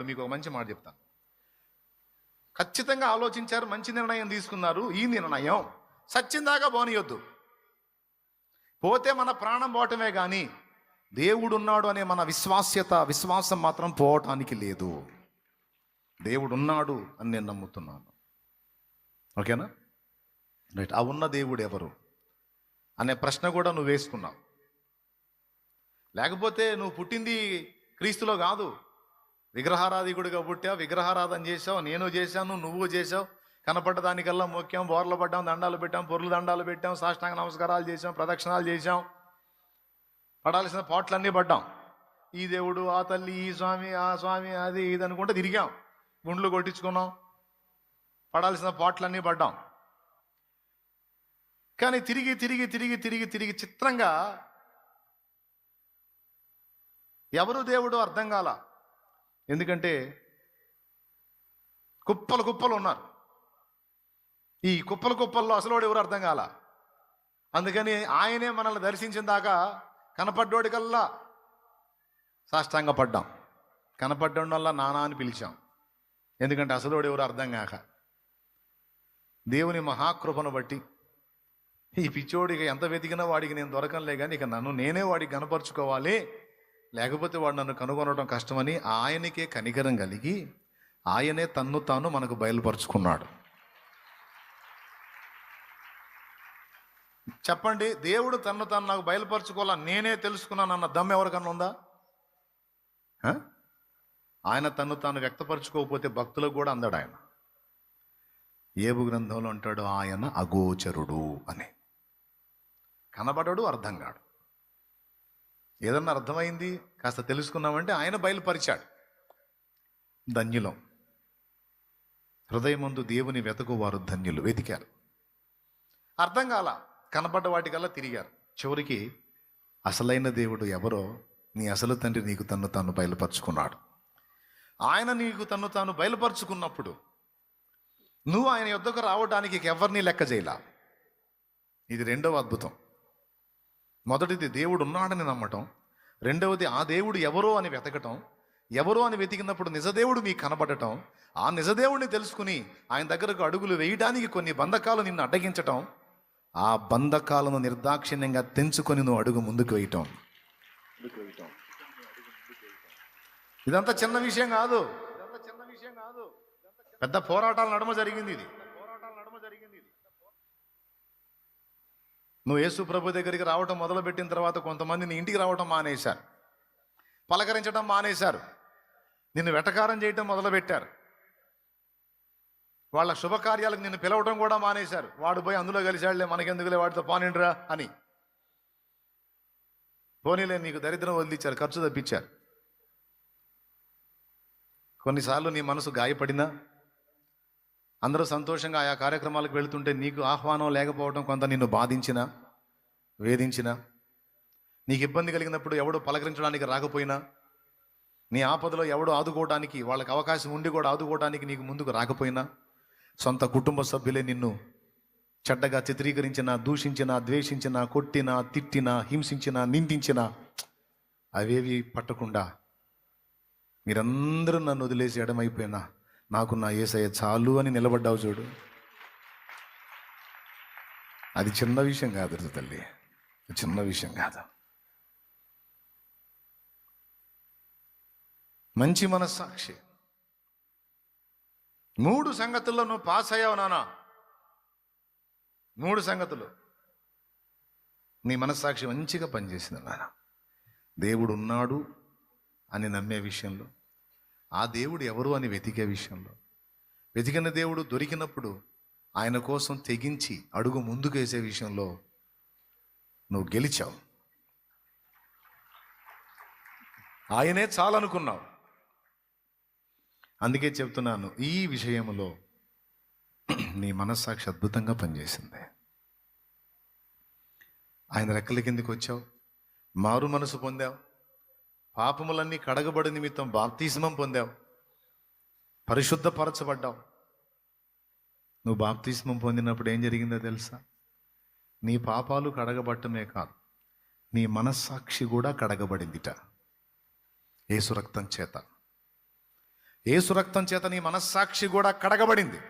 ఇప్పుడు మీకు ఒక మంచి మాట చెప్తాను. ఖచ్చితంగా ఆలోచించారు మంచి నిర్ణయం తీసుకున్నారు ఈ నిర్ణయం. సచ్చిందాగా పోనీయొద్దు. పోతే మన ప్రాణం పోవటమే కానీ దేవుడు ఉన్నాడు అనే మన విశ్వాస్యత విశ్వాసం మాత్రం పోవటానికి లేదు. దేవుడు ఉన్నాడు అని నేను నమ్ముతున్నాను. ఓకేనా? రైట్. ఆ ఉన్న దేవుడు ఎవరు? అనే ప్రశ్న కూడా నువ్వు వేసుకున్నావు. లేకపోతే నువ్వు పుట్టింది క్రీస్తులో కాదు. విగ్రహారాధికుడిగా పుట్టావు విగ్రహారాధన చేసావు నేను చేశాను నువ్వు చేసావు కనపడ్డ దానికల్లా ముఖ్యం బోర్లు పడ్డాం దండాలు పెట్టాం పొరులు దండాలు పెట్టాం సాష్టాంగ నమస్కారాలు చేసాం ప్రదక్షిణాలు చేసాం పడాల్సిన పాటలన్నీ పడ్డాం. ఈ దేవుడు ఆ తల్లి ఈ స్వామి ఆ స్వామి అది ఇది అనుకుంటే తిరిగాం. గుండ్లు కొట్టించుకున్నాం. పడాల్సిన పాటలన్నీ పడ్డాం. కానీ తిరిగి తిరిగి తిరిగి తిరిగి తిరిగి చిత్రంగా ఎవరు దేవుడు అర్థం కాల? ఎందుకంటే కుప్పలు కుప్పలు ఉన్నారు. ఈ కుప్పల కుప్పల్లో అసలు ఎవరు అర్థం కాల? అందుకని ఆయనే మనల్ని దర్శించిన దాకా కనపడ్డోడికల్లా సాష్టాంగ పడ్డాం కనపడ్డం వల్ల నానా అని పిలిచాం. ఎందుకంటే అసలు ఎవరు అర్థం కాక. దేవుని మహాకృపను బట్టి ఈ పిచ్చోడికి ఎంత వెతికినా వాడికి నేను దొరకంలే కానీ ఇక నన్ను నేనే వాడికి కనపరుచుకోవాలి. లేకపోతే వాడు నన్ను కనుగొనడం కష్టమని ఆయనకే కనికరం కలిగి ఆయనే తన్ను తాను మనకు బయలుపరుచుకున్నాడు. చెప్పండి దేవుడు తన్ను తాను నాకు బయలుపరచుకోవాలా? నేనే తెలుసుకున్నాను అన్న దమ్ ఎవరికన్నా ఉందా? ఆయన తన్ను తాను వ్యక్తపరచుకోకపోతే భక్తులకు కూడా అందడు ఆయన. ఏబు గ్రంథంలో అంటాడు ఆయన అగోచరుడు అని. కనబడడు అర్థం కాడు. ఏదన్నా అర్థమైంది? కాస్త తెలుసుకున్నామంటే ఆయన బయలుపరిచాడు. ధన్యులం. హృదయమందు దేవుని వెతకు వారు ధన్యులు వెతికారు. అర్థం కాల కనబడ్డ వాటికల్లా తిరిగారు. చివరికి అసలైన దేవుడు ఎవరో నీ అసలు తండ్రి నీకు తన్ను తాను బయలుపరుచుకున్నాడు. ఆయన నీకు తన్ను తాను బయలుపరుచుకున్నప్పుడు నువ్వు ఆయన యుద్ధకు రావడానికి ఎవరిని లెక్క చేయలా ఇది రెండవ అద్భుతం. మొదటిది దేవుడు ఉన్నాడని నమ్మటం రెండవది ఆ దేవుడు ఎవరో అని వెతకటం ఎవరో అని వెతికినప్పుడు నిజదేవుడు మీకు కనబడటం ఆ నిజదేవుడిని తెలుసుకుని ఆయన దగ్గరకు అడుగులు వేయడానికి కొన్ని బంధకాలు నిన్ను అడ్డగించటం ఆ బంధకాలను నిర్దాక్షిణ్యంగా తెంచుకొని నువ్వు అడుగు ముందుకు వేయటం. ఇదంతా చిన్న విషయం కాదు. చిన్న విషయం కాదు. పెద్ద పోరాటాల నడుమ జరిగింది ఇది పోరాటాల నడుమ జరిగింది ఇది నువ్వు యేసు ప్రభు దగ్గరికి రావటం మొదలుపెట్టిన తర్వాత కొంతమంది నీ ఇంటికి రావటం మానేశారు. పలకరించడం మానేశారు. నిన్ను వెటకారం చేయటం మొదలుపెట్టారు. వాళ్ళ శుభకార్యాలకు నిన్ను పిలవటం కూడా మానేశారు. వాడు పోయి అందులో కలిశాడులే మనకెందుకులే వాడితో పానిండ్రా అని. పోనీలే నీకు దరిద్రం వదిలిచ్చారు ఖర్చు తప్పించారు. కొన్నిసార్లు నీ మనసు గాయపడినా అందరూ సంతోషంగా ఆయా కార్యక్రమాలకు వెళుతుంటే నీకు ఆహ్వానం లేకపోవడం కొంత నిన్ను బాధించిన వేధించిన నీకు ఇబ్బంది కలిగినప్పుడు ఎవడు పలకరించడానికి రాకపోయినా నీ ఆపదలో ఎవడు ఆదుకోవడానికి వాళ్ళకి అవకాశం ఉండి కూడా ఆదుకోవడానికి నీకు ముందుకు రాకపోయినా సొంత కుటుంబ సభ్యులే నిన్ను చెడ్డగా చిత్రీకరించిన దూషించిన ద్వేషించిన కొట్టిన తిట్టిన హింసించిన నిందించిన అవేవి పట్టకుండా మీరందరూ నన్ను వదిలేసి ఎడమైపోయినా. నాకు నా ఏసయ్య చాలు అని నిలబడ్డావు చూడు. అది చిన్న విషయం కాదు తల్లి. చిన్న విషయం కాదు. మంచి మనస్సాక్షి. మూడు సంగతుల్లో నువ్వు పాస్ అయ్యావు నానా. మూడు సంగతులు. నీ మనస్సాక్షి మంచిగా పనిచేసింది నాన్న దేవుడు ఉన్నాడు అని నమ్మే విషయంలో ఆ దేవుడు ఎవరు అని వెతికే విషయంలో. వెతికిన దేవుడు దొరికినప్పుడు ఆయన కోసం తెగించి అడుగు ముందుకు వేసే విషయంలో నువ్వు గెలిచావు. ఆయనే చాలనుకున్నావు. అందుకే చెప్తున్నాను ఈ విషయంలో నీ మనస్సాక్షి అద్భుతంగా పనిచేసింది. ఆయన రెక్కల కిందకి వచ్చావు మారు మనసు పొందావు పాపములన్నీ కడగబడి నిమిత్తం బాప్తిజమం పొందావు. పరిశుద్ధపరచబడ్డావు. నువ్వు బాప్తిజమం పొందినప్పుడు ఏం జరిగిందో తెలుసా? నీ పాపాలు కడగబట్టమే కాదు నీ మనస్సాక్షి కూడా కడగబడిందిట. ఏసు రక్తం చేత. ఏసు రక్తం చేత నీ మనస్సాక్షి కూడా కడగబడింది.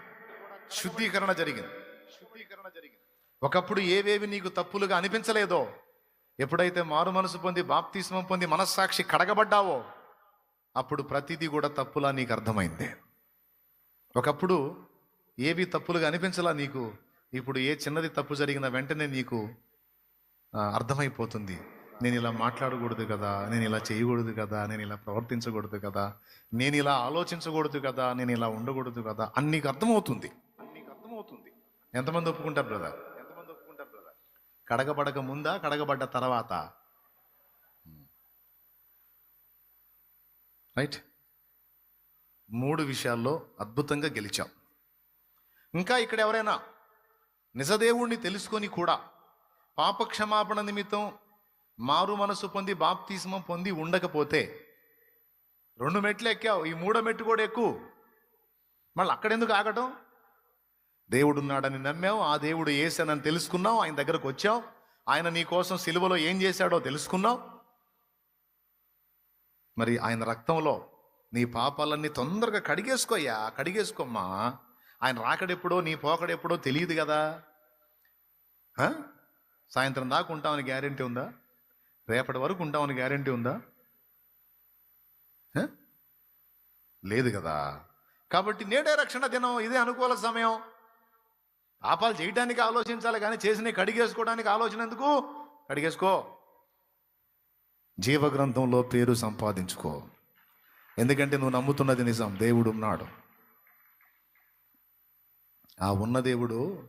శుద్ధీకరణ జరిగింది. శుద్ధీకరణ జరిగింది. ఒకప్పుడు ఏవేవి నీకు తప్పులుగా అనిపించలేదో ఎప్పుడైతే మారు మనసు పొంది బాప్తిస్మం పొంది మనస్సాక్షి కడగబడ్డావో అప్పుడు ప్రతిదీ కూడా తప్పులా నీకు అర్థమైంది. ఒకప్పుడు ఏవి తప్పులుగా అనిపించలా నీకు ఇప్పుడు ఏ చిన్నది తప్పు జరిగిన వెంటనే నీకు అర్థమైపోతుంది. నేను ఇలా మాట్లాడకూడదు కదా నేను ఇలా చేయకూడదు కదా నేను ఇలా ప్రవర్తించకూడదు కదా నేను ఇలా ఆలోచించకూడదు కదా నేను ఇలా ఉండకూడదు కదా అని నీకు అర్థమవుతుంది. నీకు అర్థమవుతుంది. ఎంతమంది ఒప్పుకుంటారు బ్రదర్? కడగబడక ముందా కడగబడ్డ తర్వాత? రైట్? మూడు విషయాల్లో అద్భుతంగా గెలిచాం. ఇంకా ఇక్కడ ఎవరైనా నిజదేవుణ్ణి తెలుసుకొని కూడా పాపక్షమాపణ నిమిత్తం మారు మనసు పొంది బాప్తిస్మం పొంది ఉండకపోతే రెండు మెట్లు ఎక్కావు. ఈ మూడో మెట్టు కూడా ఎక్కువ. మళ్ళీ అక్కడెందుకు ఆగటం? దేవుడు ఉన్నాడని నమ్మావు ఆ దేవుడు ఏసానని తెలుసుకున్నావు ఆయన దగ్గరకు వచ్చావు ఆయన నీ కోసం సిలువలో ఏం చేశాడో తెలుసుకున్నావు. మరి ఆయన రక్తంలో నీ పాపాలన్నీ తొందరగా కడిగేసుకోయ్యా కడిగేసుకోమ్మా. ఆయన రాకడెప్పుడో నీ పోకడెప్పుడో తెలియదు కదా. సాయంత్రం దాకా ఉంటామని గ్యారెంటీ ఉందా? రేపటి వరకు ఉంటామని గ్యారెంటీ ఉందా? లేదు కదా. కాబట్టి నేడే రక్షణ దినం ఇదే అనుకూల సమయం. పాపాలు చేయడానికి ఆలోచించాలి కానీ చేసినవి కడిగేసుకోవడానికి ఆలోచన ఎందుకు? కడిగేసుకో. జీవగ్రంథంలో పేరు సంపాదించుకో. ఎందుకంటే నువ్వు నమ్ముతున్నది నిజం. దేవుడు ఉన్నాడు. ఆ ఉన్న దేవుడు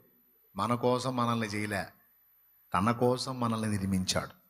మన కోసం మనల్ని చేయలే. తన కోసం మనల్ని నిర్మించాడు.